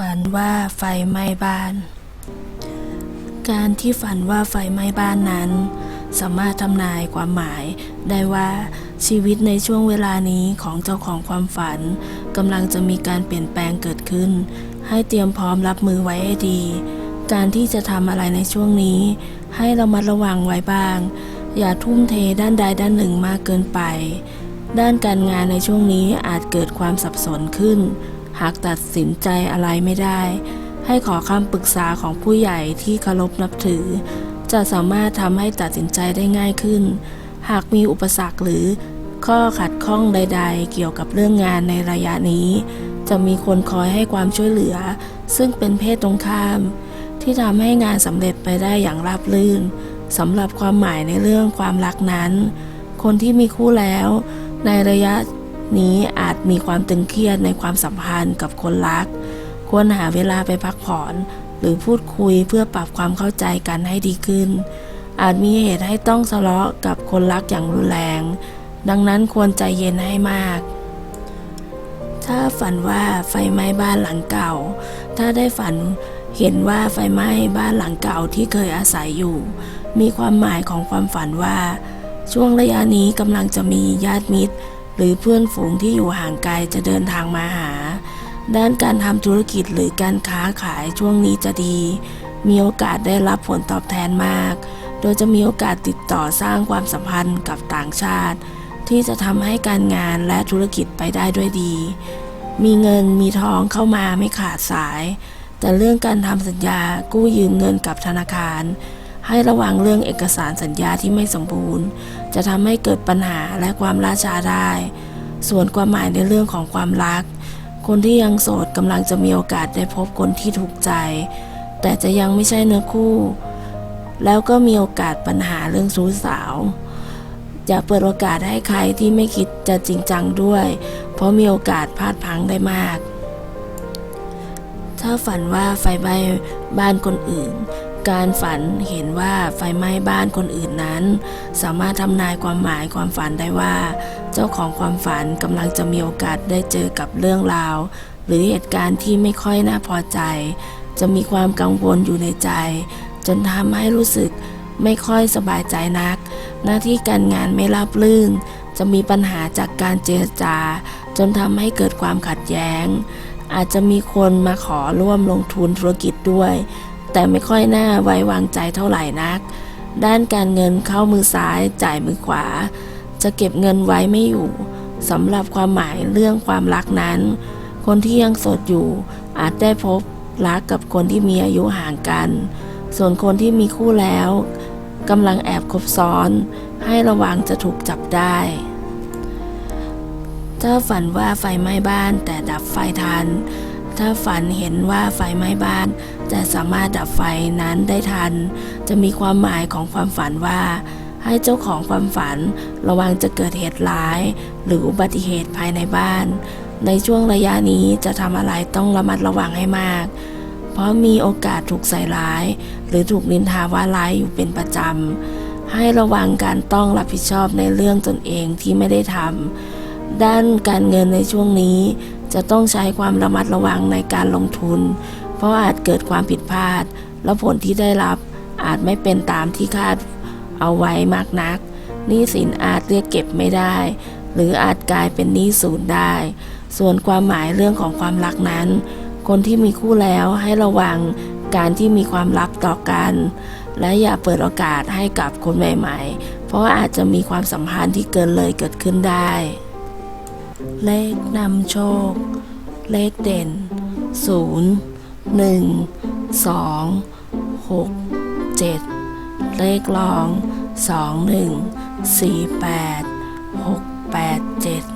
ฝันว่าไฟไหม้บ้าน การที่ฝันว่าไฟไหม้บ้านนั้น สามารถทำนายความหมาย ได้ว่าชีวิตในช่วงเวลานี้ของเจ้าของความฝันกำลังจะมีการเปลี่ยนแปลงเกิดขึ้น ให้เตรียมพร้อมรับมือไว้ให้ดี การที่จะทำอะไรในช่วงนี้ ให้ระมัดระวังไว้บ้าง อย่าทุ่มเทด้านใดด้านหนึ่งมากเกินไป ด้านการงานในช่วงนี้อาจเกิดความสับสนขึ้น หากตัดสินใจอะไรไม่ได้ ให้ขอคำปรึกษาของผู้ใหญ่ที่เคารพนับถือ จะสามารถทำให้ตัดสินใจได้ง่ายขึ้น หากมีอุปสรรคหรือข้อขัดข้องใด ๆ เกี่ยวกับเรื่องงานในระยะนี้ จะมีคนคอยให้ความช่วยเหลือ ซึ่งเป็นเพศตรงข้าม ที่ทำให้งานสำเร็จไปได้อย่างราบรื่นสำหรับความหมายในเรื่องความรักนั้น คนที่มีคู่แล้ว ในระยะ นี้อาจมีความตึงเครียดในความสัมพันธ์กับคนรัก ควรหาเวลาไปพักผ่อน หรือพูดคุยเพื่อปรับความเข้าใจกันให้ดีขึ้น อาจมีเหตุให้ต้องทะเลาะกับคนรักอย่างรุนแรง ดังนั้นควรใจเย็นให้มาก ถ้าฝันว่าไฟไหม้บ้านหลังเก่า ถ้าได้ฝันเห็นว่าไฟไหม้บ้านหลังเก่าที่เคยอาศัยอยู่ มีความหมายของความฝันว่า ช่วงระยะนี้กำลังจะมีญาติมิตร หรือเพื่อนฝูงที่อยู่ห่างไกลจะเดินทางมาหา ด้านการทำธุรกิจหรือการค้าขายช่วงนี้จะดี มีโอกาสได้รับผลตอบแทนมาก โดยจะมีโอกาสติดต่อสร้างความสัมพันธ์กับต่างชาติ ที่จะทำให้การงานและธุรกิจไปได้ด้วยดี มีเงินมีทองเข้ามาไม่ขาดสาย แต่เรื่องการทำสัญญากู้ยืมเงินกับธนาคาร ให้ระวังเรื่องเอกสารสัญญาที่ไม่สมบูรณ์ จะทำให้เกิดปัญหาและความล่าช้าได้ ส่วนความหมายในเรื่องของความรัก คนที่ยังโสดกำลังจะมีโอกาสได้พบคนที่ถูกใจ แต่จะยังไม่ใช่เนื้อคู่ แล้วก็มีโอกาสปัญหาเรื่องชู้สาวอย่าเปิดโอกาสให้ใครที่ไม่คิดจะจริงจังด้วย เพราะมีโอกาสพลาดพังได้มาก ถ้าฝันว่าไฟไหม้บ้านคนอื่น การฝันเห็นว่าไฟไหม้บ้านคนอื่นนั้น สามารถทำนายความหมายความฝันได้ว่า เจ้าของความฝันกำลังจะมีโอกาสได้เจอกับเรื่องราว หรือเหตุการณ์ที่ไม่ค่อยน่าพอใจ จะมีความกังวลอยู่ในใจ จนทำให้รู้สึกไม่ค่อยสบายใจนัก หน้าที่การงานไม่ราบรื่น จะมีปัญหาจากการเจรจา จนทำให้เกิดความขัดแย้ง อาจจะมีคนมาขอร่วมลงทุนธุรกิจด้วย แต่ไม่ค่อยน่าไว้วางใจเท่าไหร่นัก ด้านการเงินเข้ามือซ้ายจ่ายมือขวา จะเก็บเงินไว้ไม่อยู่สำหรับความหมายเรื่องความรักนั้น คนที่ยังโสดอยู่อาจได้พบรักกับคนที่มีอายุห่างกัน ส่วนคนที่มีคู่แล้วกำลังแอบคบซ้อน ให้ระวังจะถูกจับได้ ถ้าฝันว่าไฟไหม้บ้านแต่ดับไฟทัน ถ้าฝันเห็นว่าไฟไหม้บ้านแต่สามารถดับไฟนั้นได้ทัน จะมีความหมายของความฝันว่า ให้เจ้าของความฝันระวังจะเกิดเหตุร้าย หรืออุบัติเหตุภายในบ้าน ในช่วงระยะนี้จะทำอะไรต้องระมัดระวังให้มาก เพราะมีโอกาสถูกใส่ร้าย หรือถูกนินทาว่าร้ายอยู่เป็นประจำให้ระวังการต้องรับผิดชอบในเรื่องตนเองที่ไม่ได้ทำ ด้านการเงินในช่วงนี้ จะต้องใช้ความระมัดระวังในการลงทุน เพราะอาจเกิดความผิดพลาด และผลที่ได้รับอาจไม่เป็นตามที่คาดเอาไว้มากนักหนี้สินอาจเรียกเก็บไม่ได้ หรืออาจกลายเป็นหนี้ศูนย์ได้ ส่วนความหมายเรื่องของความรักนั้น คนที่มีคู่แล้วให้ระวังการที่มีความลับต่อกัน และอย่าเปิดโอกาสให้กับคนใหม่ ๆ เพราะอาจจะมีความสัมพันธ์ที่เกินเลยเกิดขึ้นได้ เลขนำโชค เลขเด่น 0 1 2 6 7 เลขรอง 2 1 4 8 6 8 7